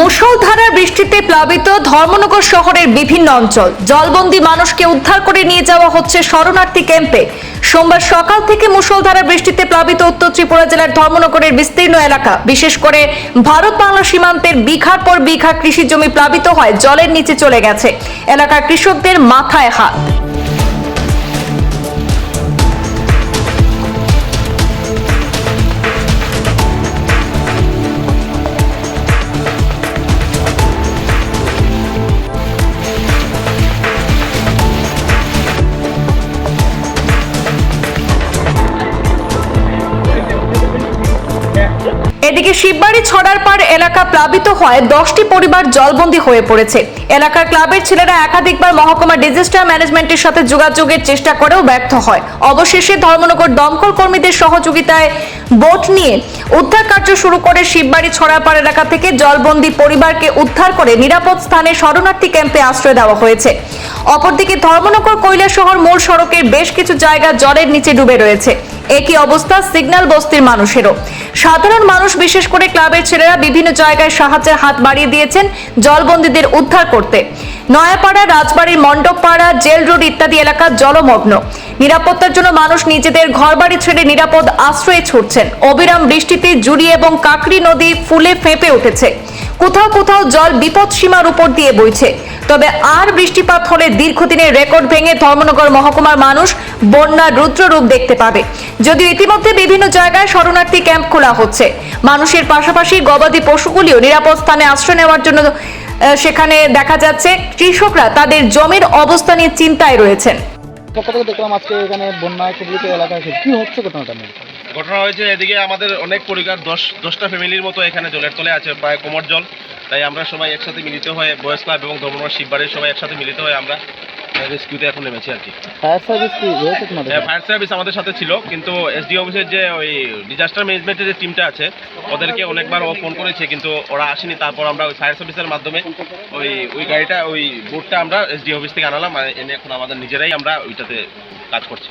মুষলধারার বৃষ্টিতে প্লাবিত ধর্মনগর শহরের বিভিন্ন অঞ্চল। জলবন্দি মানুষকে উদ্ধার করে নিয়ে যাওয়া হচ্ছে শরণার্থী ক্যাম্পে। সোমবার সকাল থেকে মুষলধারার বৃষ্টিতে প্লাবিত উত্তর ত্রিপুরা জেলার ধর্মনগরের বিস্তীর্ণ এলাকা। বিশেষ করে ভারত বাংলা সীমান্তের বিঘার পর বিঘা কৃষি জমি প্লাবিত হয়, জলের নিচে চলে গেছে। এলাকার কৃষকদের মাথায় হাত। এদিকে শিববাড়ি ছড়ার পাড় এলাকা প্লাবিত হয় দশটি পরিবার জলবন্দী হয়ে পড়েছে। এলাকার ক্লাবের ছেলেরা একাধিকবার মহকুমা ডিজাস্টার ম্যানেজমেন্টের সাথে যোগাযোগের চেষ্টা করেও ব্যর্থ হয়। অবশেষে ধর্মনগর দমকল কর্মীদের সহযোগিতায় বোট নিয়ে উদ্ধার কার্য শুরু করে শিববাড়ি ছড়াপাড় এলাকা থেকে জলবন্দী পরিবারকে উদ্ধার করে নিরাপদ স্থানে শরণার্থী ক্যাম্পে আশ্রয় দেওয়া হয়েছে। অপরদিকে ধর্মনগর কৈলাসহর মূল সড়কের বেশ কিছু জায়গা জলের নিচে ডুবে রয়েছে। একই অবস্থা সিগন্যাল বস্তির মানুষেরও। সাধারণ মানুষ, বিশেষ করে ক্লাবের ছেলেরা বিভিন্ন জায়গায় সাহায্যের হাত বাড়িয়ে দিয়েছেন জলবন্দীদের উদ্ধার করতে। নয়াপাড়া, রাজবাড়ির মণ্ডপপাড়া, জেল রোড ইত্যাদি এলাকা জলমগ্ন। নিরাপত্তার জন্য মানুষ নিজেদের ঘরবাড়ি ছেড়ে নিরাপদ আশ্রয়ে ছুটছেন। অবিরাম বৃষ্টিতে জুড়ি এবং কাকরি নদী ফুলে ফেঁপে উঠেছে। কোথাও কোথাও জল বিপদ সীমার উপর দিয়ে বইছে। তবে আর বৃষ্টিপাত হলে দীর্ঘদিনের রেকর্ড ভেঙে ধর্মনগর মহকুমার মানুষ বন্যার রুদ্র রূপ দেখতে পাবে। যদিও ইতিমধ্যে বিভিন্ন জায়গায় শরণার্থী ক্যাম্প খোলা হচ্ছে। মানুষের পাশাপাশি গবাদি পশুগুলিও নিরাপদ স্থানে আশ্রয় নেওয়ার জন্য সেখানে দেখা যাচ্ছে, কৃষকরা তাদের জমির অবস্থা নিয়ে চিন্তায় রয়েছেন। দেখলাম আজকে এখানে এলাকায়, কি হচ্ছে ঘটনাটা ঘটনা হয়েছে এদিকে আমাদের অনেক পরিবার দশ দশটা ফ্যামিলির মতো এখানে জলের তলে আছে প্রায় কোমর জল। তাই আমরা সবাই একসাথে মিলিত হয়ে বয়স ক্লাব এবং ধর্মনগর শিববাড়ির সবাই একসাথে মিলিত হয়ে আমরা রেস্কিউতে এখন নেমেছি আর কি। ফায়ার সার্ভিস কি? তোমাদের ফায়ার সার্ভিস আমাদের সাথে ছিল কিন্তু এসডি অফিসের যে ওই ডিজাস্টার ম্যানেজমেন্টের যে টিমটা আছে ওদেরকে অনেকবার ও ফোন করেছে কিন্তু ওরা আসেনি। তারপর আমরা ওই ফায়ার সার্ভিসের মাধ্যমে ওই ওই গাড়িটা ওই বোটটা আমরা এসডি অফিস থেকে আনালাম এনে এখন আমাদের নিজেরাই আমরা ওইটাতে কাজ করছি।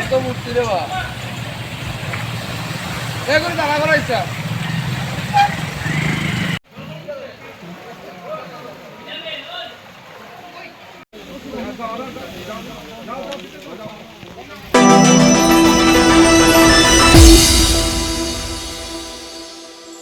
কত মূর্তি রে বা এখন দাঁড়া করা ইচ্ছা